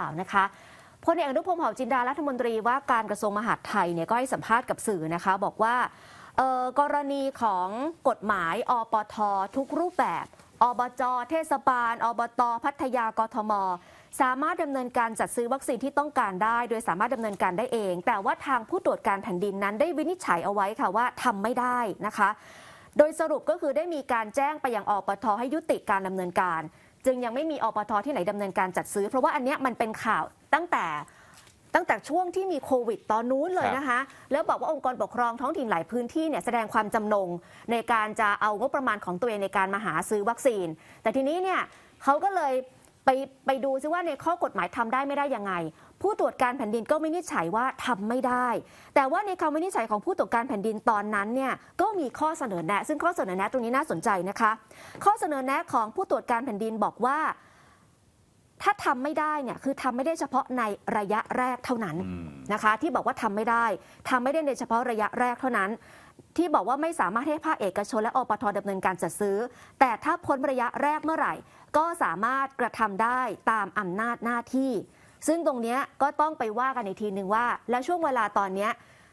ข่าวนะคะพลเอกอนุพงศ์เผ่าจินดารัฐมนตรีว่าการกระทรวงมหาดไทยเนี่ยก็ให้สัมภาษณ์กับสื่อนะคะ บอกว่ากรณีของกฎหมายอปท ทุกรูปแบบ อบจ เทศบาล อบต พัทยากทม สามารถดำเนินการจัดซื้อวัคซีนที่ต้องการได้ โดยสามารถดำเนินการได้เอง แต่ว่าทางผู้ตรวจการแผ่นดินนั้นได้วินิจฉัยเอาไว้ค่ะว่าทำไม่ได้นะคะ โดยสรุปก็คือได้มีการแจ้งไปยังอปทให้ยุติการดำเนินการ จึงยังไม่มีอปทที่ไหนดำเนินการจัดซื้อ เพราะว่าอันเนี้ยมันเป็นข่าวตั้งแต่ตั้งแต่ช่วงที่มีโควิดตอนนู้นเลยนะคะ แล้วบอกว่าองค์กรปกครองท้องถิ่นหลายพื้นที่เนี่ยแสดงความจำนงในการจะเอางบประมาณของตัวเองในการมาหาซื้อวัคซีน แต่ทีนี้เนี่ยเขาก็เลยไปไปดูซิว่าในข้อกฎหมายทำได้ไม่ได้ยังไงผู้ตรวจการแผ่นดินก็วินิจฉัยว่าทำไม่ได้ แต่ว่าในคำวินิจฉัยของผู้ตรวจการแผ่นดินตอนนั้นเนี่ยก็มีข้อเสนอแนะ ซึ่งข้อเสนอแนะตรงนี้น่าสนใจนะคะ ข้อเสนอแนะของผู้ตรวจการแผ่นดินบอกว่า ถ้าทำไม่ได้เนี่ยคือทำไม่ได้เฉพาะในระยะแรกเท่านั้นอืมนะคะ ที่บอกว่าทำไม่ได้ทำไม่ได้ในเฉพาะระยะแรกเท่านั้นที่บอกว่าไม่สามารถให้ภาคเอกชนและอปทดำเนินการจัดซื้อ แต่ถ้าพ้นระยะแรกเมื่อไหร่ ก็สามารถกระทำได้ตามอำนาจหน้าที่ ซึ่งตรงนี้ก็ต้องไปว่ากันอีกทีหนึ่งว่า แล้วช่วงเวลาตอนนี้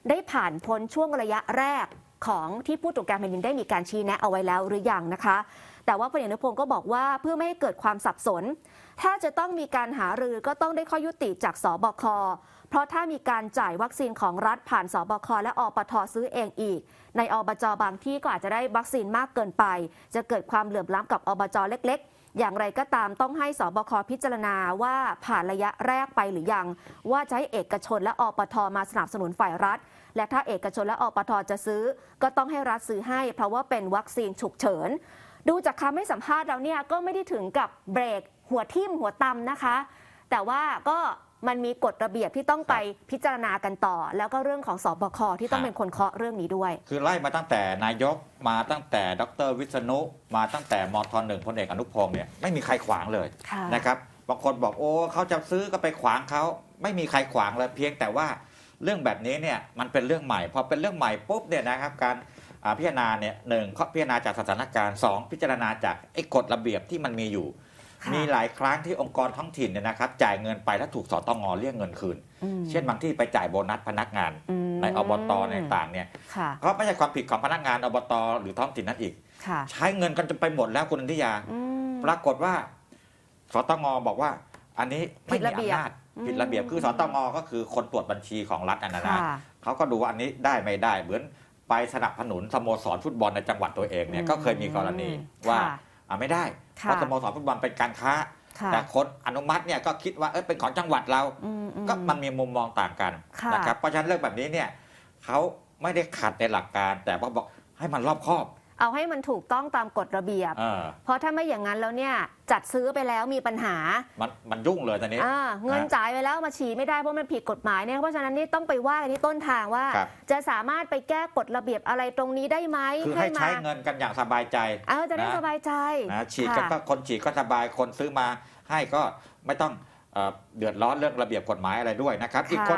ได้ผ่านพ้นช่วงระยะแรกของที่ผู้ตรวจการแผ่นดินได้มีการชี้แนะเอาไว้แล้วหรือยังนะคะแต่ว่าพลเอกนุพงศ์ก็บอกว่าเพื่อไม่ให้เกิดความสับสน ถ้าจะต้องมีการหารือก็ต้องได้ข้อยุติจากสบค เพราะถ้ามีการจ่ายวัคซีนของรัฐผ่านสบค และอปทซื้อเองอีก ในอบจบางที่ก็อาจจะได้วัคซีนมากเกินไป จะเกิดความเหลื่อมล้ำกับอบจเล็ก ๆอย่างไรก็ตามต้องให้สบคพิจารณาว่าผ่านระยะแรกไปหรือยัง ว่าจะให้เอกชนและอปทมาสนับสนุนฝ่ายรัฐ และถ้าเอกชนและอปทจะซื้อ ก็ต้องให้รัฐซื้อให้ เพราะว่าเป็นวัคซีนฉุกเฉิน ดูจากคำให้สัมภาษณ์แล้วเนี่ยก็ไม่ได้ถึงกับเบรกหัวทิ่มหัวตำนะคะ แต่ว่าก็มันมีกฎระเบียบที่ต้องไปพิจารณากันต่อ แล้วก็เรื่องของสบคที่ต้องครับเป็นคนเคาะเรื่องนี้ด้วย คือไล่มาตั้งแต่นายกมาตั้งแต่ดรวิษณุ มาตั้งแต่มทหนึ่งพลเอกอนุพงศ์เนี่ยไม่มีใครขวางเลยค่ะนะครับบางคนบอกโอ้เขาจะซื้อก็ไปขวางเขาไม่มีใครขวางเลยเพียงแต่ว่าเรื่องแบบนี้เนี่ยมันเป็นเรื่องใหม่พอเป็นเรื่องใหม่ปุ๊บเนี่ยนะครับการอ่า พิจารณาเนี่ยหนึ่งเขาพิจารณาจากสถานการณ์สองพิจารณาจากไอ้กฎระเบียบที่มันมีอยู่ค่ะมีหลายครั้งที่องค์กรท้องถิ่นเนี่ยนะครับจ่ายเงินไปแล้วถูกสตงเรียกเงินคืนอืมเช่นบางที่ไปจ่ายโบนัสพนักงานอืมในอบตในต่างๆเนี่ยค่ะก็ไม่ใช่ความผิดของพนักงานอบตหรือท้องถิ่นนั่นอีกค่ะใช้เงินกันจนไปหมดแล้วคุณอนิยาอืมปรากฏว่าสตงบอกว่า อันนี้ไม่ผิดมีระเบียบอำนาจอืมผิดระเบียบคือสตงก็คือคนตรวจบัญชีของรัฐอันนั้นนะค่ะเขาก็ดูว่าอันนี้ได้ไม่ได้เหมือน ไปสนับสนุนสโมสรฟุตบอลในจังหวัดตัวเองเนี่ยอืมก็เคยมีกรณีว่าค่ะอะไม่ได้ค่ะเพราะสโมสรฟุตบอลเป็นการค้าค่ะแต่คนอนุมัติเนี่ยก็คิดว่าเออเป็นของจังหวัดเราอือืก็มันมีมุมมองต่างกันค่ะนะครับเพราะฉะนั้นเรื่องแบบนี้เนี่ยเขาไม่ได้ขัดในหลักการ แต่ว่าบอกให้มันรอบคอบ เอาให้มันถูกต้องตามกฎระเบียบเออเพราะถ้าไม่อย่างนั้นแล้วเนี่ยจัดซื้อไปแล้วมีปัญหามันมันยุ่งเลยตอนนี้ อ่าเงินฮะจ่ายไปแล้วมาฉีดไม่ได้เพราะมันผิดกฎหมายเนี่ยเพราะฉะนั้นนี่ต้องไปว่ากันที่ต้นทางว่า ครับ จะสามารถไปแก้กฎระเบียบอะไรตรงนี้ได้ไหมคือให้มาใช้เงินกันอย่างสบายใจ เออจะได้นะ สบายใจนะฉีดก็ค่ะก็คนฉีดก็สบายคนซื้อมาให้ก็ไม่ต้องเอ่อเดือดร้อนเรื่องระเบียบกฎหมายอะไรด้วยนะครับอีกคน